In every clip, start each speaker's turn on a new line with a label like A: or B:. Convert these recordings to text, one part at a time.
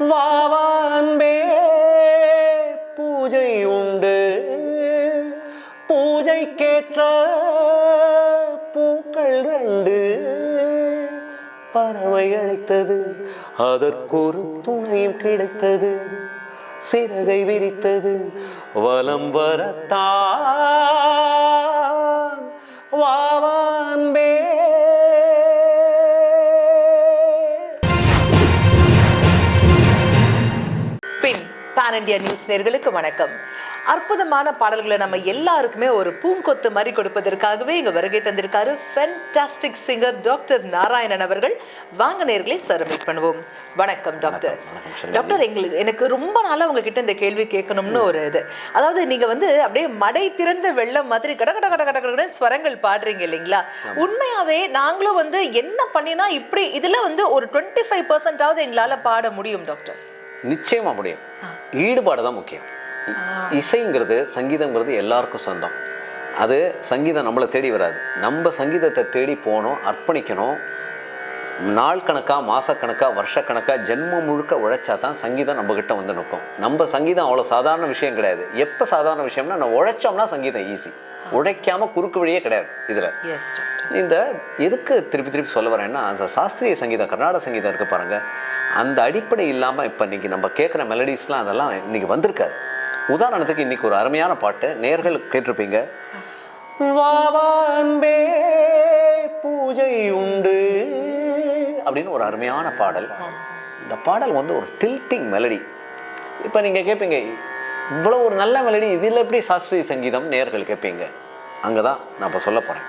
A: வாவான்பே பூஜை உண்டு. பூஜைக்கேற்ற பூக்கள் ரெண்டு. பறவை அழைத்தது அதற்கொரு துணையும் கிடைத்தது. சிறகை விரித்தது வலம் வரத்தான்
B: பேன் இண்டியா நியூஸ் நேர்களுக்கு வணக்கம். அற்புதமான பாடல்களை நம்ம எல்லாருக்குமே ஒரு பூங்கொத்து மாதிரி கொடுப்பதற்காகவே இங்க வருகை தந்திருக்காரு ஃபென்டாஸ்டிக் சிங்கர் டாக்டர் நாராயணன் அவர்கள். வாங்க நேர்களை சரமிட் பண்ணுவோம். வணக்கம் டாக்டர் டாக்டர் எங்களுக்கு எனக்கு ரொம்ப நாளா உங்ககிட்ட இந்த கேள்வி கேட்கணும்னு ஒரு இது. அதாவது நீங்க வந்து அப்படியே மடை திறந்த வெள்ளம் மாதிரி கட கட கட கட கட ஸ்வரங்கள் பாடுறீங்க இல்லைங்களா? உண்மையாவே நாங்களும் வந்து என்ன பண்ணினா இப்படி இதுல வந்து ஒரு டுவெண்ட்டி ஃபைவ் பர்சன்டாவது எங்களால பாட முடியும் டாக்டர்
A: நிச்சயமா முடியும். ஈடுபாடு தான் முக்கியம் இசைங்கிறது சங்கீதங்கிறது எல்லாருக்கும் சொந்தம். அது சங்கீதம் நம்மளை தேடி வராது. நம்ம சங்கீதத்தை தேடி போகணும் அர்ப்பணிக்கணும். நாள் கணக்கா மாசக்கணக்கா வருஷக்கணக்கா ஜென்மம் முழுக்க உழைச்சா தான் சங்கீதம் நம்ம கிட்ட வந்து நிற்கும். நம்ம சங்கீதம் அவ்வளோ சாதாரண விஷயம் கிடையாது. எப்போ சாதாரண விஷயம்னா நம்ம உழைச்சோம்னா சங்கீதம் ஈஸி உழைக்காம குறுக்கு வழியே கிடையாது இதில். இந்த எதுக்கு திருப்பி திருப்பி சொல்ல வரேன்னா அந்த சாஸ்திரிய சங்கீதம் கர்நாடக சங்கீதம் இருக்கு பாருங்க. அந்த அடிப்படை இல்லாமல் இப்போ இன்றைக்கி நம்ம கேட்குற மெலடிஸ்லாம் அதெல்லாம் இன்றைக்கி வந்திருக்காது. உதாரணத்துக்கு இன்றைக்கி ஒரு அருமையான பாட்டு. நேர்கள் கேட்டிருப்பீங்க. வாவான்பே பூஜை உண்டு அப்படின்னு ஒரு அருமையான பாடல். இந்த பாடல் வந்து ஒரு டில்ட்டிங் மெலடி இப்போ நீங்கள் கேட்பீங்க இவ்வளோ ஒரு நல்ல மெலடி இதில் எப்படி சாஸ்திரிய சங்கீதம் நேர்கள் கேட்பீங்க அங்கே தான் நான் இப்போ சொல்ல போகிறேன்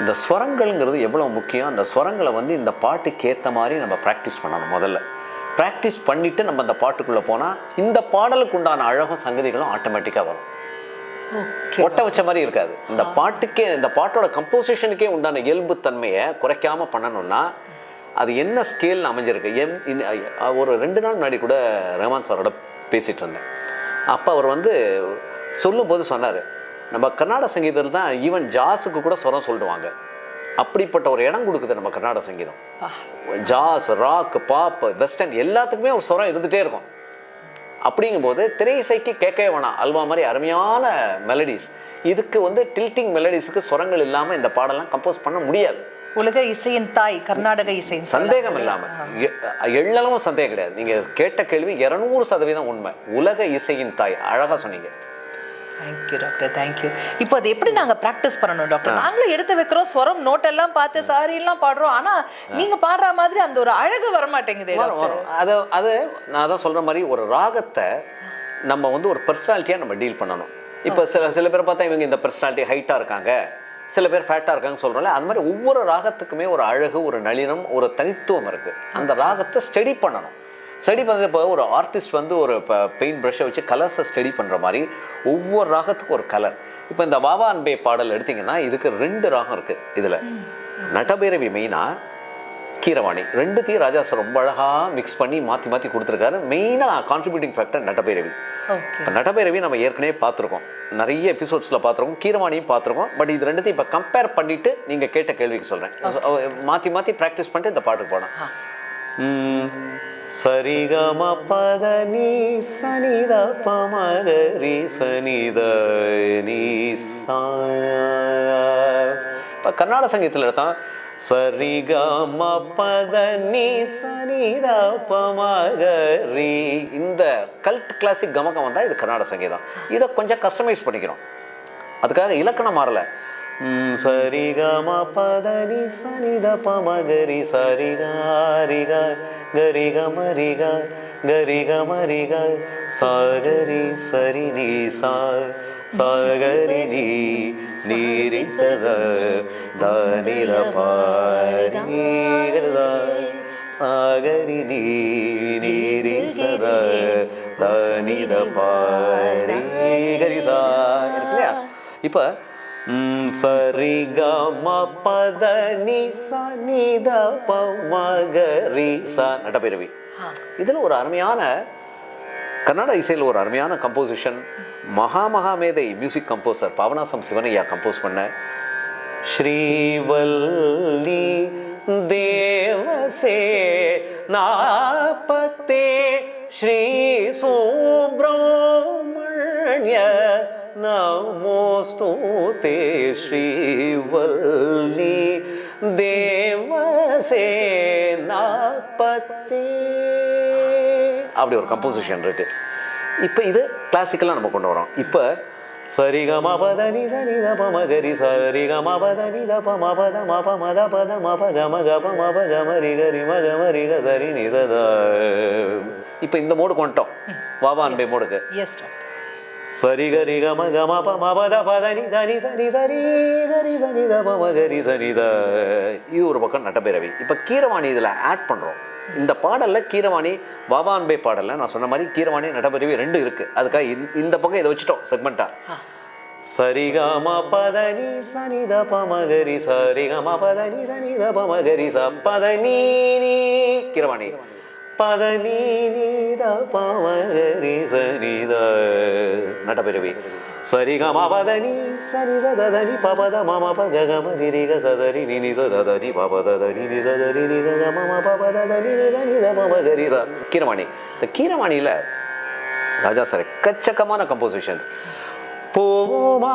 A: இந்த ஸ்வரங்கள்ங்கிறது எவ்வளோ முக்கியம்? அந்த ஸ்வரங்களை வந்து இந்த பாட்டுக்கு ஏற்ற மாதிரி நம்ம ப்ராக்டிஸ் பண்ணணும் முதல்ல. ப்ராக்டிஸ் பண்ணிவிட்டு நம்ம அந்த பாட்டுக்குள்ளே போனால் இந்த பாடலுக்கு உண்டான அழகும் சங்கதிகளும் ஆட்டோமேட்டிக்காக வரும். ஒட்ட வச்ச மாதிரி இருக்காது. இந்த பாட்டுக்கே இந்த பாட்டோட கம்போசிஷனுக்கே உண்டான இயல்புத்தன்மையை குறைக்காம பண்ணணும்னா அது என்ன ஸ்கேல் அமைஞ்சிருக்கு? எம் ஒரு ரெண்டு நாள் முன்னாடி கூட ரஹ்மான் சாரோட பேசிட்டு இருந்தேன். அப்போ அவர் வந்து சொல்லும்போது சொன்னார் நம்ம கர்நாடக சங்கீதத்தில் தான் ஈவன் ஜாஸுக்கு கூட ஸ்வரம் சொல்லிடுவாங்க அப்படிப்பட்ட ஒரு இடம் கொடுக்குது நம்ம கர்நாடக சங்கீதம். ஜாஸ் ராக் பாப் வெஸ்டர்ன் எல்லாத்துக்குமே ஒரு ஸ்வரம் இருந்துகிட்டே இருக்கும். அப்படிங்கும்போது திரை இசைக்கு கேட்கவே வேணாம் அல்வா மாதிரி அருமையான மெலடிஸ் இதுக்கு வந்து டில்ட்டிங் மெலடிஸுக்கு ஸ்வரங்கள் இல்லாமல் இந்த பாடலாம் கம்போஸ் பண்ண முடியாது.
B: உலக இசையின் தாய் கர்நாடக இசையின்
A: சந்தேகம் இல்லாமல் எள்ளளவும் சந்தேகம் கிடையாது. நீங்கள் கேட்ட கேள்வி இரநூறு சதவீதம் உண்மை. உலக இசையின் தாய் அழகாக சொன்னீங்க.
B: தேங்க்யூ டாக்டர் தேங்க்யூ இப்போ அது எப்படி நாங்க பிராக்டிஸ் பண்ணணும் டாக்டர் நாங்களும் எடுத்து வைக்கிறோம் ஸ்வரம் நோட் எல்லாம் பார்த்து சாரி எல்லாம் பாடுறோம். ஆனா நீங்க பாடுற மாதிரி அந்த ஒரு அழகு வர மாட்டேங்குதே
A: வரும்,
B: டாக்டர்
A: வரும். அது அது நான் அதான் சொல்கிற மாதிரி ஒரு ராகத்தை நம்ம வந்து ஒரு பர்சனாலிட்டியாக நம்ம டீல் பண்ணணும். இப்போ சில சில பேர் பார்த்தா இவங்க இந்த பர்சனாலிட்டி ஹைட்டாக இருக்காங்க. சில பேர் ஃபேட்டாக இருக்காங்கன்னு சொல்கிறோம்ல அது மாதிரி ஒவ்வொரு ராகத்துக்குமே ஒரு அழகு ஒரு நளினம் ஒரு தனித்துவம் இருக்குது அந்த ராகத்தை ஸ்டடி பண்ணணும். ஸ்டடி பண்ணுறது இப்போ ஒரு ஆர்டிஸ்ட் வந்து ஒரு இப்போ பெயிண்ட் ப்ரஷ்ஷை வச்சு கலர்ஸை ஸ்டடி பண்ணுற மாதிரி ஒவ்வொரு ராகத்துக்கும் ஒரு கலர் இப்போ இந்த பாபா அன்பே பாடல் எடுத்தீங்கன்னா இதுக்கு ரெண்டு ராகம் இருக்குது இதில். நட்டபைரவி மெயினாக கீரவாணி. ரெண்டுத்தையும் ராஜா சார் ரொம்ப அழகாக மிக்ஸ் பண்ணி மாற்றி மாற்றி கொடுத்துருக்காரு. மெயினாக கான்ட்ரிபியூட்டிங் ஃபேக்டர் நட்டபைரவி. இப்போ நட்டபைரவி நம்ம ஏற்கனவே பார்த்துருக்கோம். நிறைய எபிசோட்ஸில் பார்த்துருக்கோம். கீரவாணியும் பார்த்துருக்கோம். பட் இது ரெண்டுத்தையும் இப்போ கம்பேர் பண்ணிவிட்டு நீங்கள் கேட்ட கேள்விக்கு சொல்கிறேன் மாற்றி மாற்றி ப்ராக்டிஸ் பண்ணிட்டு இந்த பாட்டுக்கு போனோம் சரிகம பத நீ சனித பமகரி சனித நீ இப்போ கர்நாடக சங்கீதத்தில் எடுத்தான் சரிகம பத நீ சனித பமகரி இந்த கல்ட் கிளாசிக் கமகம் வந்தால் இது கர்நாடக சங்கீதம். இதை கொஞ்சம் கஸ்டமைஸ் பண்ணிக்கிறோம். அதுக்காக இலக்கணம் மாறலை. சரிகம பதனி சனித பமகரி சரிகாரிக கரிக மரிக கரிக மரிக சாகரி சரி நீ சா சாகரி நீ நீரி சத தானில பாரிகதா சாகரி நீ நீரி சத தானித பாரிகரி சா இல்லையா இப்போ சரி க ம பத நி ச நி த ப ம க ரி ச நட்டபைரவி இதில் ஒரு அருமையான கன்னட இசையில் ஒரு அருமையான கம்போசிஷன் மகா மகாமேதை மியூசிக் கம்போசர் பாவனாசம் சிவனையா கம்போஸ் பண்ண ஸ்ரீவல்லி நமோஸ்து தே ஸ்ரீவல்லி தேவசே நாப்பத்தே அப்படி ஒரு கம்போசிஷன் இருக்கு. இப்போ இது கிளாசிக்கலாக நம்ம கொண்டு வரோம். இப்போ சரிகம பதனி சனி தப மகரி சரிகம பதனி தப மபத மப மத பத மப கம கப மப கம ரிகரி ம கம ரிக சரி நி சத இப்போ இந்த மோடு கொண்டோம் வாவா அன்பை மோடுக்கு.
B: எஸ் டாக்டர்
A: சரி கரி கம கம பதனி தனி சரி சரி கரி சனி தப மகரி சனி த இது ஒரு பக்கம் நட்டபைரவி இப்போ கீரவாணி இதில் ஆட் பண்ணுறோம் இந்த பாடல்ல கீரவாணி வாவான்பே பாடல்ல நான் சொன்ன மாதிரி கீரவாணி நட்டபைரவி ரெண்டு இருக்கு. அதுக்காக இந்த- பக்கம் இதை வச்சுட்டோம் செக்மெண்ட்டா சரிகம பதனி சனி தப மகரி சரிகம பதனி சனி தப மகரி ச பதனி நீ கீரவாணி. பதனி நீ தப மகரி சனி த நட்டபைரவி சரிகம பதனி சனி சததனி பபத மம பக கம சதரி நினி நி சததனி பபத தனி நி சதரி நி க கம ம பபத தனி ச. கீரவாணி. இந்த கீரவாணியில ராஜா சார் எக்கச்சக்கமான கம்போசிஷன்ஸ் போமா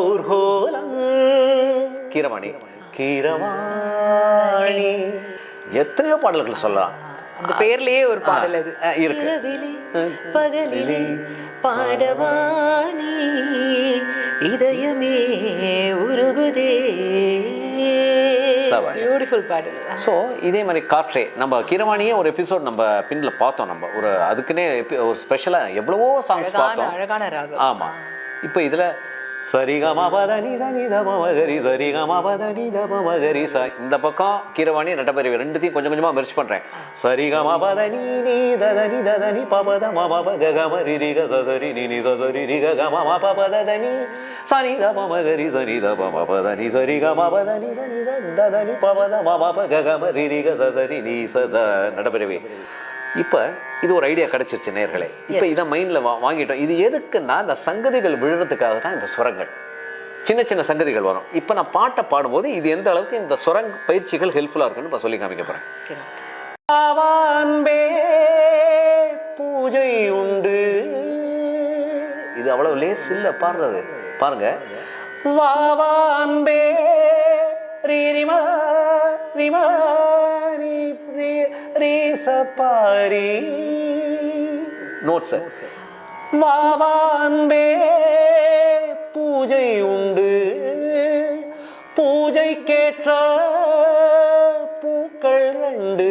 A: ஊர்கோலம் கீரவாணி. கீரவாணி. எத்தனையோ பாடல்கள் சொல்லலாம்.
B: அந்த பேர்லயே ஒரு பாடல் அது.
A: இருக்கு.
B: பகலிலே பாடவானி இதயமே உருகுதே. பியூட்டிஃபுல் பாடல்.
A: ஸோ இதே மாதிரி காற்றே நம்ம கீரவாணியே ஒரு எபிசோட் நம்ம பின்ல பார்த்தோம் நம்ம. ஒரு அதுக்குன்னே ஒரு ஸ்பெஷலாக எவ்வளவோ சாங்ஸ்
B: அழகான
A: பார்த்தோம்.
B: அழகான ராகம்.
A: ஆமா. இப்போ இதுல சரிகமபதனி சனிதமகரி சனி தமகரி ச இந்த பக்கம் கீரவாணி நட்டப்பறிவு ரெண்டுத்தையும் கொஞ்சம் கொஞ்சமா மெர்ச் பண்றேன். சரிகமபதனி நீ ததனி ததனி பபத மம பக கம க சசரி நி நி சசரி ரி க கம ம பபதனி சனி தப சனி தப சரி சனி ததனி பபத மம பக கம க சசரி நீ சத நட்டபரிவி இப்போ இது ஒரு ஐடியா கிடைச்சிருச்சு நேர்களே. இப்போ இதை மைண்டில் வா வாங்கிட்டோம். இது எதுக்குன்னா இந்த சங்கதிகள் விழுறதுக்காக தான் இந்த சுரங்கள். சின்ன சின்ன சங்கதிகள் வரும். இப்போ நான் பாட்டை பாடும்போது இது எந்த அளவுக்கு இந்த சுரங் பயிற்சிகள் ஹெல்ப்ஃபுல்லாக இருக்குன்னு இப்போ சொல்லி காமிக்க போகிறேன் பூஜை உண்டு. இது அவ்வளவு லேஸ் இல்ல பாடுறது பாருங்க. வாவான்பே ரீரிமா ரிமா. ரீ ரீ ரீ சப்பாரி நோட்ஸ் வாவான்பே பூஜை உண்டு. பூஜைக்கேற்ற பூக்கள் ரெண்டு.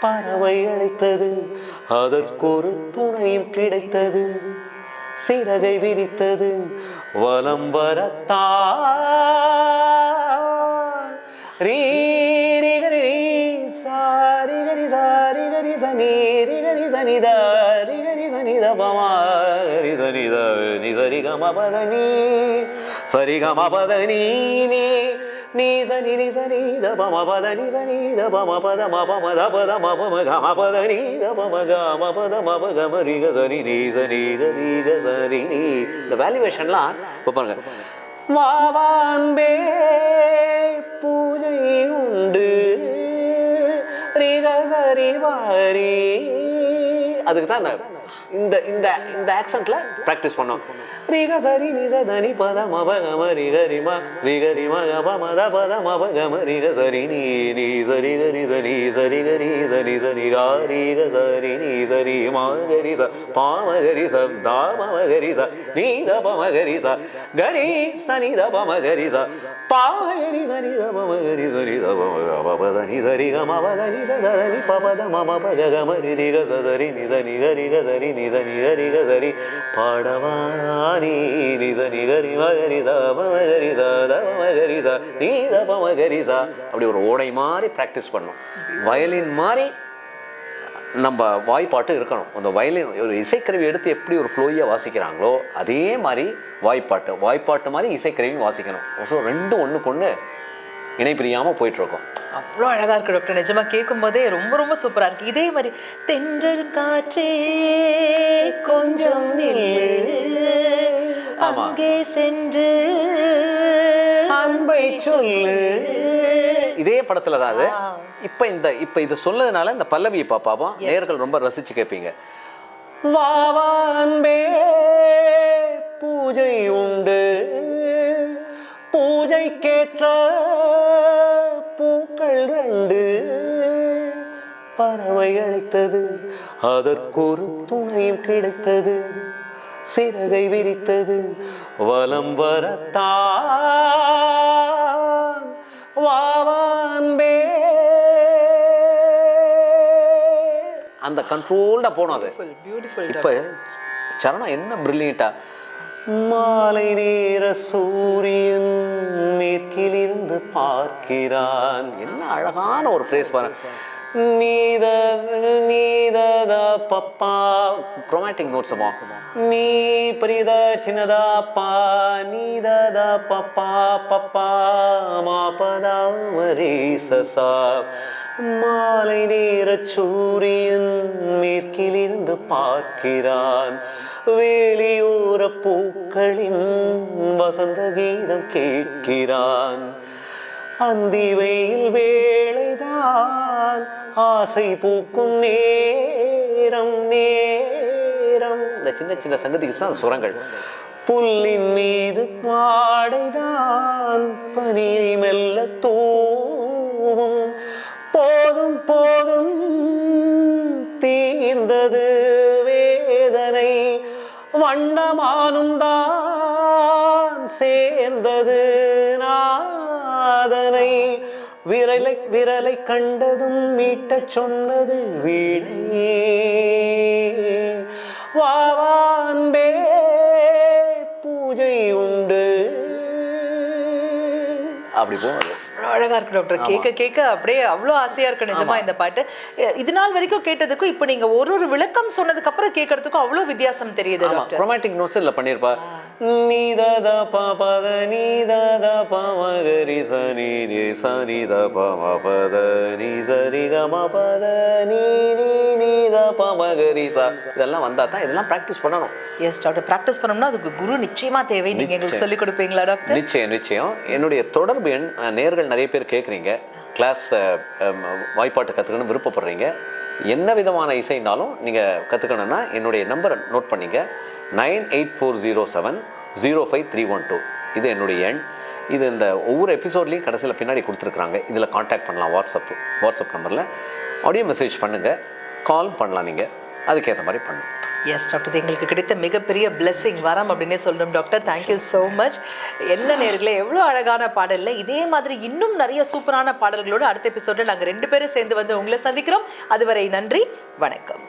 A: பறவை அழைத்தது அதற்கொரு துணையும் கிடைத்தது. சிறகை விரித்தது வலம் வரத்தான். ரி பமாரி த நீ ரி சரி கம பத நீ சரி கம பத நீ நீ நீ சனி நீ சனி த பம பத நீ சனி த பம பத ம பம த பத ம பம கம பத நீ த பம க ம பத ம ப கம ரி க சரி நீ சரி க ரி க சரி நீ. இந்த வேல்யூவேஷன்லாம் இப்போ பாருங்க. வாவான்பே பூஜை உண்டு ரிக சரி வாரி அதுக்கு தான் இந்த- இந்த இந்த ஆக்சென்ட்ல ப்ராக்டிஸ் பண்ணோம் ரிக சரி நிச தனி பத மப கம ரிக ரிம ரிக ரிம கப மத பத மப கம ரிக சரி நீ நீ சரி கரி சரி சரி கரி சரி சரி கா சரி நீ சரி மாகரி ச பாம கரி ச தாமகரி ச நீ த பம கரி ச கரி சனி த பமகரி ச பாமகரி கரி சனி த பமகரி சரி த பம நீ சரி க ம நீ ச த பபத மம ப ப த ப க க க ச சரி நிச ச நி க சரி நிச ச நி க சரி பாடவானி நீ ச நி க ரி ச பமகரி க ச த பமகரி ச நீ த ப ச அப்படி ஒரு ஓடை மாதிரி ப்ராக்டிஸ் பண்ணும். வயலின் மாதிரி நம்ம வாய்ப்பாட்டு இருக்கணும். அந்த வயலின் ஒரு இசைக்கருவி எடுத்து எப்படி ஒரு ஃப்ளோயாக வாசிக்கிறாங்களோ அதே மாதிரி வாய்ப்பாட்டு. வாய்ப்பாட்டு மாதிரி இசைக்கருவியும் வாசிக்கணும். ஸோ ரெண்டும் ஒன்றுக்கு ஒன்று இணை பிரியாமல் போயிட்டுருக்கோம்.
B: அவ்வளோ அழகா இருக்கு டாக்டர் நிஜமா கேட்கும் போதே ரொம்ப ரொம்ப சூப்பரா இருக்கு. இதே மாதிரி தென்றல் காற்றே கொஞ்சம். அங்கே சென்று
A: அன்பை சொல்லு. இதே படத்துல தான் அது இப்ப இந்த இப்ப இது சொன்னதுனால இந்த பல்லவி பாப்பாவும் நேர்கள் ரொம்ப ரசிச்சு கேட்பீங்க வா வா அன்பே பூஜை உண்டு. பூஜை கேற்ற பூக்கள் ரெண்டு. பறவை அழைத்தது அதற்கொரு துணையும் கிடைத்தது. சிறகை விரித்தது வலம் வரத்தான் வாவான்பே. அந்த கண்ட்ரோல்டா போனோம் அது.
B: பியூட்டிஃபுல்
A: இப்ப சரணம் என்ன பிரில்லியண்டா மாலை நேர சூரியன் மேற்கிலிருந்து பார்க்கிறான். என்ன அழகான ஒரு ஃப்ரேஸ் பாருங்க நீத நீதத பப்பா. குரோமேட்டிக் நோட்ஸ் அம்மா. நீ பரித சின்னதா பா நீதத பப்பா பப்பா. மாபதா மரே சசா மாலை நேர சூரியன் மேற்கிலிருந்து பார்க்கிறான். வேலியோர பூக்களின் வசந்த கீதம் கேட்கிறான். அந்தி வெயில் வேளைதான் ஆசை பூக்கும் நேரம் நேரம். இந்த சின்ன சின்ன சங்கதிக்கு தான் சுரங்கள். புல்லின் மீது வாடைதான் பனியை மெல்ல தோ விரலை கண்டதும் மீட்டச் சொன்னது வீணே. வாவான்பே பூஜை உண்டு. அப்படி போகும்
B: அவ்வளோ அழகா இருக்கு டாக்டர். கேட்க கேட்க அப்படியே அவ்வளோ ஆசையா இருக்கு நிஜமா இந்த பாட்டு. இது நாள் வரைக்கும் கேட்டதுக்கும் இப்போ நீங்க ஒரு ஒரு விளக்கம் சொன்னதுக்கு அப்புறம் கேட்கறதுக்கும் அவ்வளோ வித்தியாசம் தெரியுது டாக்டர்.
A: ரொமாட்டிக் நோட்ஸ் இல்ல பண்ணிருப்பா. நீதத பத நீதத பமகரி சனி ரே சனி த பம பத நீ சரி கம பத நீ நீ நீத பமகரி சா இதெல்லாம் வந்தா தான் இதெல்லாம் ப்ராக்டிஸ் பண்ணணும்.
B: எஸ் டாக்டர் ப்ராக்டிஸ் பண்ணோம்னா அதுக்கு குரு நிச்சயமா தேவை. நீங்க எங்களுக்கு சொல்லி கொடுப்பீங்களா டாக்டர்
A: நிச்சயம் நிச்சயம். என்னுடைய தொடர்பு எண் நேர்கள் நிறைய பேர் கேட்குறீங்க கிளாஸ் வாய்ப்பாட்டு கற்றுக்கணும்னு விருப்பப்படுறீங்க. என்ன விதமான இசைனாலும் நீங்கள் கற்றுக்கணுன்னா என்னுடைய நம்பரை நோட் பண்ணிங்க. Nine eight four zero seven zero five three one two. இது என்னுடைய எண். இது இந்த ஒவ்வொரு எபிசோட்லேயும் கடைசியில் பின்னாடி கொடுத்துருக்குறாங்க. இதில் காண்டாக்ட் பண்ணலாம் வாட்ஸ்அப் வாட்ஸ்அப் நம்பரில் ஆடியோ மெசேஜ் பண்ணுங்கள் கால் பண்ணலாம் நீங்கள் அதுக்கேற்ற மாதிரி பண்ணுங்க
B: எஸ் டாக்டர் இது எங்களுக்கு கிடைத்த மிகப்பெரிய பிளெஸ்ஸிங் வரம் அப்படின்னே சொல்லணும் டாக்டர் தேங்க்யூ ஸோ மச் என்ன நேர்களே எவ்வளோ அழகான பாடல்ல. இதே மாதிரி இன்னும் நிறைய சூப்பரான பாடல்களோடு அடுத்த எபிசோட நாங்கள் ரெண்டு பேரும் சேர்ந்து வந்து உங்களை சந்திக்கிறோம். அதுவரை நன்றி வணக்கம்.